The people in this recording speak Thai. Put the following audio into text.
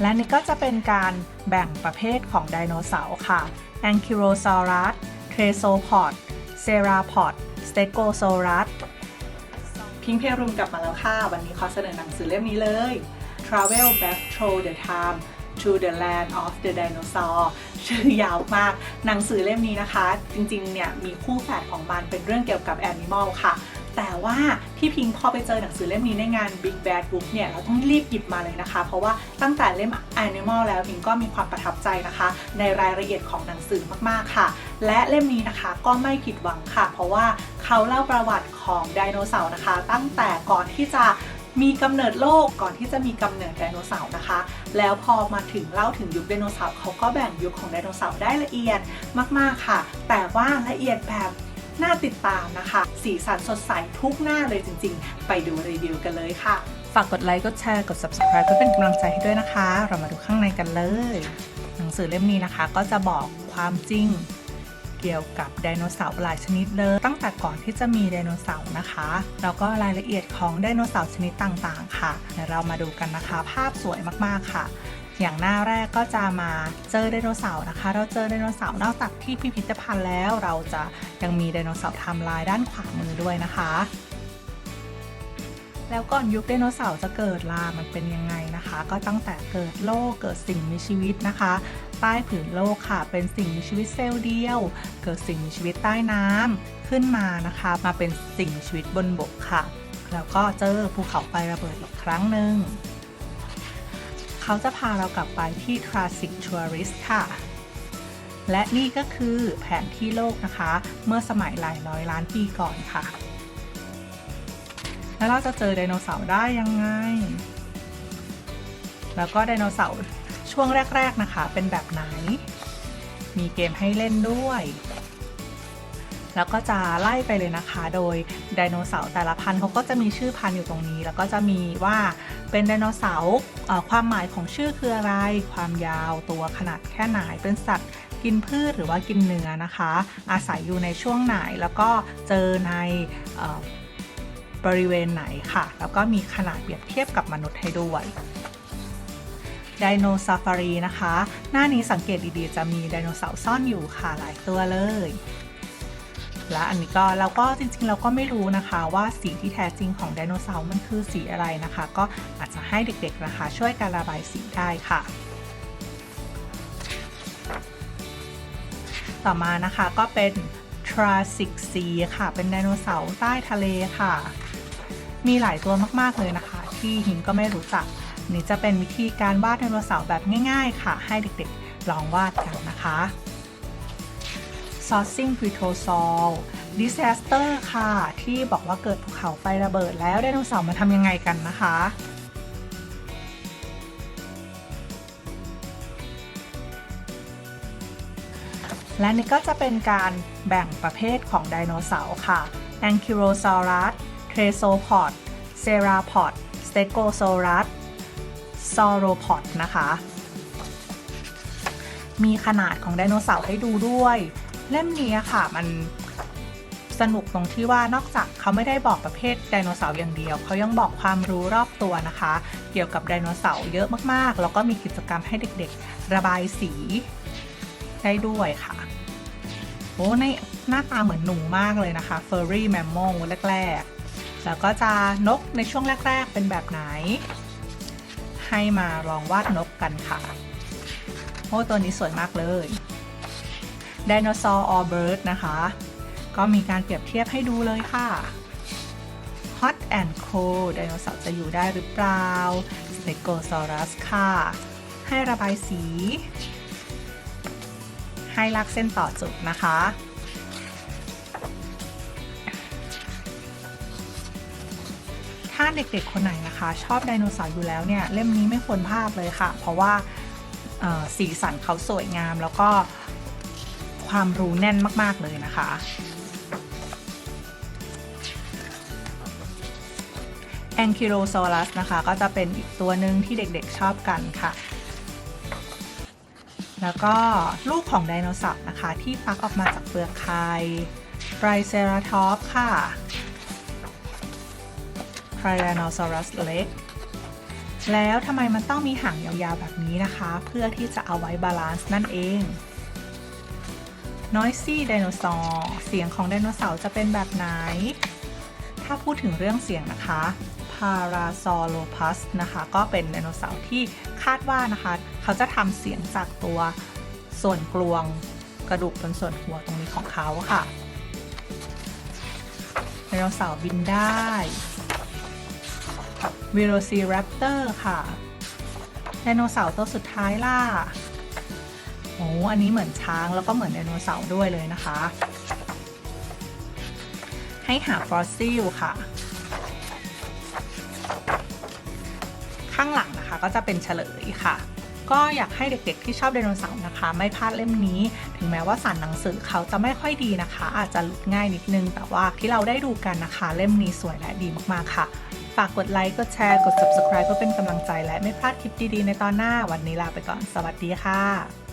และนี่ก็จะเป็นการแบ่งประเภทของไดโนเสาร์ค่ะ Ankylosaurus, Tresopod, Ceratopod, Stegosaurus พิงเพรุมกลับมาแล้วค่ะ วันนี้ขอเสนอหนังสือเล่มนี้เลย Travel Back Through the Time to the Land of the Dinosaur ชื่อยาวมาก หนังสือเล่มนี้นะคะ จริงๆ เนี่ย มีคู่แฝดของมันเป็นเรื่องเกี่ยวกับ Animal ค่ะ แต่ว่าที่พิงพอไปเจอหนังสือเล่มนี้ในงาน Big Bad Book เนี่ยเราต้องรีบหยิบมาเลยนะคะ เพราะว่าตั้งแต่เล่ม Animal แล้วพิงก็มีความประทับใจนะคะ ในรายละเอียดของหนังสือมากๆค่ะ และเล่มนี้นะคะก็ไม่ผิดหวังค่ะ เพราะว่าเขาเล่าประวัติของไดโนเสาร์นะคะ ตั้งแต่ก่อนที่จะมีกำเนิดโลกก่อนที่จะมีกำเนิดไดโนเสาร์นะคะ แล้วพอมาถึงเล่าถึงยุคไดโนเสาร์เขาก็แบ่งยุคของไดโนเสาร์ได้ละเอียดมากๆค่ะ แต่ว่าละเอียดแบบ น่าติดตามนะคะ สีสันสดใสทุกหน้าเลยจริงๆ ไปดูรีวิวกันเลยค่ะ ฝากกดไลค์ กดแชร์ กด subscribe เพื่อเป็นกำลังใจให้ด้วยนะคะ เรามาดูข้างในกันเลย หนังสือเล่มนี้นะคะ ก็จะบอกความจริงเกี่ยวกับไดโนเสาร์หลายชนิดเลย ตั้งแต่ก่อนที่จะมีไดโนเสาร์นะคะ แล้วก็รายละเอียดของไดโนเสาร์ชนิดต่างๆ ค่ะเดี๋ยวเรามาดูกันนะคะ ภาพสวยมากๆค่ะ อย่างหน้าแรกก็จะมาเจอไดโนเสาร์นะคะ เราเจอไดโนเสาร์นอกจากที่พิพิธภัณฑ์แล้ว เราจะยังมีไดโนเสาร์ไทม์ไลน์ด้านขวามือด้วยนะคะ แล้วก่อนยุคไดโนเสาร์จะเกิดล่ะมันเป็นยังไงนะคะ ก็ตั้งแต่เกิดโลกเกิดสิ่งมีชีวิตนะคะ ใต้ผืนโลกค่ะ เป็นสิ่งมีชีวิตเซลล์เดียว เกิดสิ่งมีชีวิตใต้น้ำขึ้นมานะคะ มาเป็นสิ่งมีชีวิตบนบกค่ะ แล้วก็เจอภูเขาไฟระเบิดอีกครั้งหนึ่ง เขาจะพาเรากลับไปที่ Triassic Tourist ค่ะ และนี่ก็คือแผนที่โลกนะคะ เมื่อสมัยหลายร้อยล้านปีก่อนค่ะ แล้วเราจะเจอไดโนเสาร์ได้ยังไง แล้วก็ไดโนเสาร์ช่วงแรก ๆนะคะ เป็นแบบไหน มีเกมให้เล่นด้วย แล้วก็จะไล่ไปเลยนะคะ โดยไดโนเสาร์แต่ละพันธุ์เขาก็จะมีชื่อพันธุ์อยู่ตรงนี้ แล้วก็จะมีว่าเป็นไดโนเสาร์ความหมายของชื่อคืออะไร ความยาวตัวขนาดแค่ไหนเป็นสัตว์กินพืชหรือว่ากินเนื้อนะคะ อาศัยอยู่ในช่วงไหนแล้วก็เจอในอบริเวณไหนค่ะ แล้วก็มีขนาดเปรียบเทียบกับมนุษย์ให้ด้วยไดโนซาฟารีนะคะ หน้านี้สังเกตดีๆ จะมีไดโนเสาร์ซ่อนอยู่ค่ะหลายตัวเลย และอันนี้ก็เราก็จริงๆ เราก็ไม่รู้นะคะว่าสีที่แท้จริงของไดโนเสาร์มันคือสีอะไรนะคะ ก็อาจจะให้เด็กๆนะคะ ช่วยการระบายสีได้ค่ะต่อมานะคะก็เป็น Triassic Sea ค่ะ เป็นไดโนเสาร์ใต้ทะเลค่ะ มีหลายตัวมากๆเลยนะคะ ที่หิมก็ไม่รู้จัก นี่จะเป็นวิธีการวาดไดโนเสาร์แบบง่าย ๆ ค่ะ ให้เด็กๆลองวาดกันนะคะ Sourcing p r e t o s a u r Disaster ค่ะ ที่บอกว่าเกิดภูเขาไฟระเบิดแล้วไดโนเสาร์มาทำยังไงกันนะคะและนี่ก็จะเป็นการแบ่งประเภทของไดโนเสาร์ค่ะ Ankylosaurus, Tresopod, Ceratopod, Stegosaurus, Sauropod นะคะ มีขนาดของไดโนเสาร์ให้ดูด้วย เล่มนี้ค่ะ มันสนุกตรงที่ว่านอกจากเขาไม่ได้บอกประเภทไดโนเสาร์อย่างเดียว เขายังบอกความรู้รอบตัวนะคะ เกี่ยวกับไดโนเสาร์เยอะมากๆ แล้วก็มีกิจกรรมให้เด็กๆ ระบายสีได้ด้วยค่ะโอ้ในหน้าตาเหมือนหนูมากเลยนะคะ Furry Mammal แรกๆ แล้วก็จะนกในช่วงแรก ๆ เป็นแบบไหน ให้มาลองวาดนกกันค่ะ โอ้ตัวนี้สวยมากเลย Dinosaur or Bird นะคะ ก็มีการเปรียบเทียบให้ดูเลยค่ะ Hot and Cold ไดโนเสาร์จะอยู่ได้หรือเปล่า Stegosaurus ค่ะ ให้ระบายสี ให้ลากเส้นต่อจุดนะคะ ถ้าเด็กๆ คนไหนนะคะ ชอบไดโนเสาร์อยู่แล้วเนี่ย เล่มนี้ไม่ควรพลาดเลยค่ะ เพราะว่าสีสันเขาสวยงามแล้วก็ ความรู้แน่นมากๆเลยนะคะ Ankylosaurus นะคะ ก็จะเป็นอีกตัวหนึ่งที่เด็กๆชอบกันค่ะ แล้วก็ลูกของไดโนเสาร์นะคะ ที่ฟักออกมาจากเปลือกไข่ไตรเซราทอปค่ะ Tyrannosaurus Rex แล้วทำไมมันต้องมีหางยาวๆแบบนี้นะคะ เพื่อที่จะเอาไว้บาลานซ์นั่นเอง Noisy Dinosaur เสียงของไดโนเสาร์จะเป็นแบบไหน ถ้าพูดถึงเรื่องเสียงนะคะ Parasaurolophus นะคะ ก็เป็นไดโนเสาร์ที่คาดว่านะคะ เขาจะทำเสียงจากตัวส่วนกลวงกระดูกบนส่วนหัวตรงนี้ของเขาค่ะไดโนเสาร์บินได้ Velociraptor ค่ะไดโนเสาร์ตัวสุดท้ายล่ะ โอ้อันนี้เหมือนช้างแล้วก็เหมือนไดโนเสาร์ด้วยเลยนะคะ ให้หาฟอสซิลค่ะ ข้างหลังนะคะก็จะเป็นเฉลยค่ะก็อยากให้เด็กๆที่ชอบไดโนเสาร์นะคะ ไม่พลาดเล่มนี้ ถึงแม้ว่าสารหนังสือเขาจะไม่ค่อยดีนะคะ อาจจะหลุดง่ายนิดนึง แต่ว่าที่เราได้ดูกันนะคะ เล่มนี้สวยและดีมากๆค่ะ ฝากกดไลค์กดแชร์กด subscribe เพื่อเป็นกำลังใจและไม่พลาดคลิปดีๆ ในตอนหน้าวันนี้ลาไปก่อนสวัสดีค่ะ